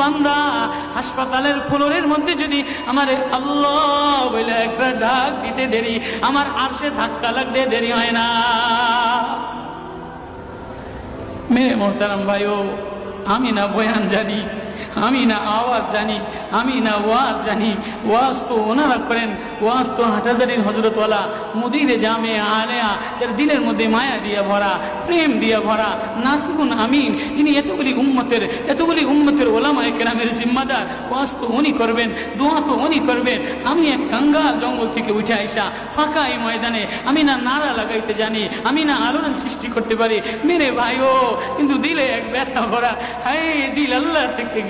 বান্দা হাসপাতালের ফ্লোরের মধ্যে যদি আমার আল্লাহ বলে একটা ডাক দিতে দেরি, আমার আর সে ধাক্কা লাগতে দেরি হয় না। মেরে মোহতারাম ভাইও, আমি না বয়ান জানি আমি না আওয়াজ জানি, আমি না ওয়াজ জানি, ওয়াজ তো ওনারা করেন, ওয়াজ তো হাটাজারির হজরতওয়ালা মুদিরে জামে আলেয়া, যার দিলের মধ্যে মায়া দিয়ে ভরা, প্রেম দিয়ে ভরা নাসিকুন আমিন, যিনি এতগুলি উম্মতের এতগুলি উম্মতের ওলামায় কেরামের জিম্মাদার, ওয়াজ তো উনি করবেন, দোয়া তো উনি করবেন। আমি এক কাঙ্গাল জঙ্গল থেকে উঠে আইসা ফাঁকা এই ময়দানে, আমি না নাড়া লাগাইতে জানি, আমি না আলোড়ন সৃষ্টি করতে পারি। মেরে ভাইও কিন্তু দিলে এক ব্যথা ভরা হাই দিল আল্লাহ থেকে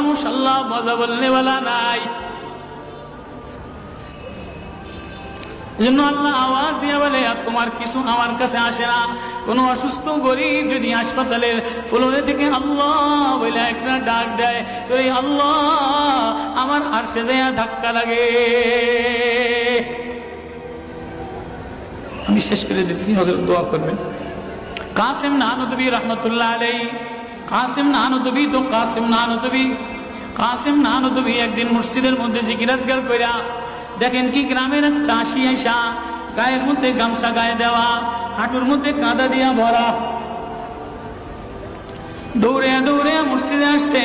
মানুষ আল্লাহ মজা বললে বলা নাই। জন্য আল্লাহ আওয়াজ দিয়ে বলে, আর তোমার কিছু আমার কাছে আসে না। কোনো অসুস্থ গরিব যদি হাসপাতালের ফ্লোরে থেকে আল্লাহ বলে একটা ডাক দেয় তো আল্লাহ, আমার আর সে ধাক্কা লাগে। আমি শেষ করে দিতেছি হজরত দোয়া করবেন। কাসিম নানুদবি রহমতুল্লাহ আলাই কাসিম নানুদবি তো কাসিম নানুদবি কাসিম নানুদবি একদিন মসজিদের মধ্যে জিকিরাজগার কইরা দেখেন কি গ্রামের এক চাষি আইসা গায়ের মধ্যে গামছা গায়ে দেওয়া হাঁটুর মধ্যে কাদা দিয়া ভরা দৌড়ে দৌড়ে মসজিদে আসছে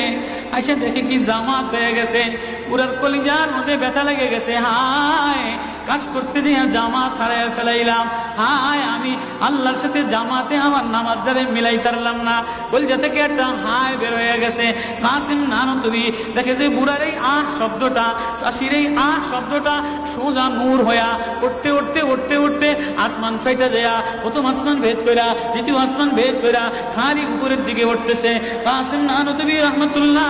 আইসা দেখে কি জামাত হয়ে গেছে। পুরার কলিজার মধ্যে ব্যথা লেগে গেছে। হায়, কাজ করতে যে জামাত হারায় ফেলাইলাম। হায়, আমি আল্লাহর সাথে জামাতে আমার নামাজ দ্বারে মিলাই তারলাম না। কলিজা থেকে একটা হায় বের হয়ে গেছে। কাসিম নানো, তুমি দেখে যে বুড়ার এই আহ শব্দটা? চাষির এই আহ শব্দটা সোজা নূর হইয়া উঠতে উঠতে উঠতে উঠতে আসমান ফাইটা যায়া। প্রথম আসমান ভেদ কইরা, দ্বিতীয় আসমান ভেদ কইরা খালি উপরের দিকে উঠতেছে। কাসিম নানো, তুমি রহমতুল্লাহ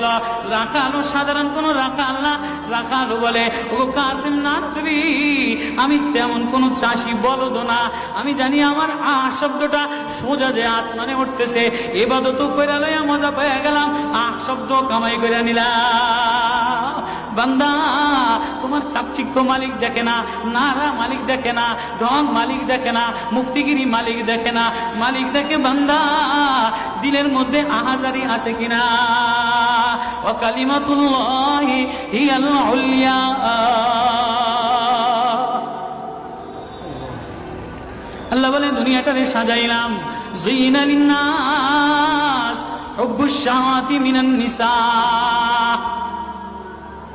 গেল রাখালো সাধারণ কোন রাখাল না। রাখালো বলে ও কাসিম না তুমি আমি তেমন কোন চাষি বলদ না। আমি জানি আমার আ শব্দটা সোজা যে আসমানে উঠতেছে। এবাদত করে লইয়া মজা পেয়ে গেলাম, আ শব্দ কামাই করে নিলাম। বান্দা তোমার চাকচিক্য মালিক দেখে না, নারা মালিক দেখে না, ঢং মালিক দেখে না, মুফতিগিরি মালিক দেখে না, মালিক দেখে বান্দা, দিলের মধ্যে আহাজারি আছে কিনা? ও কালিমাতুল্লাহি হিয়াল আল্লাহ বলেন, দুনিয়াটারে সাজাইলাম। জুইনা লিন্নাস, হুব্বুশ শাহাওয়াতি মিনান নিসা।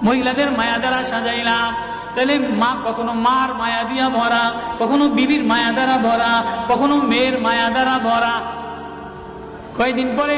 মহিলাদের মায়া দ্বারা সাজাইলাম। তাহলে মা কখনো মার মায়া দিয়া ভরা, কখনো বিবির মায়া দ্বারা ভরা, কখনো মেয়ের মায়া দ্বারা ভরা। কয়দিন পরে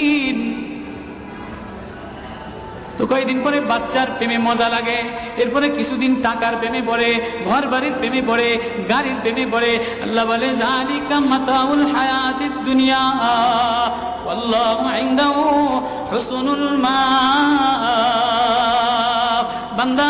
তো কয়েকদিন পরে বাচ্চার প্রেমে মজা লাগে। এরপরে কিছুদিন টাকার প্রেমে পড়ে ঘর বাড়ির প্রেমে পড়ে, গাড়ির প্রেমে পড়ে। আল্লাহ বলে জালিকা মাতাউল হায়াতিদ দুনিয়া আল্লাহু ইনদাহু হুসনুল মা বান্দা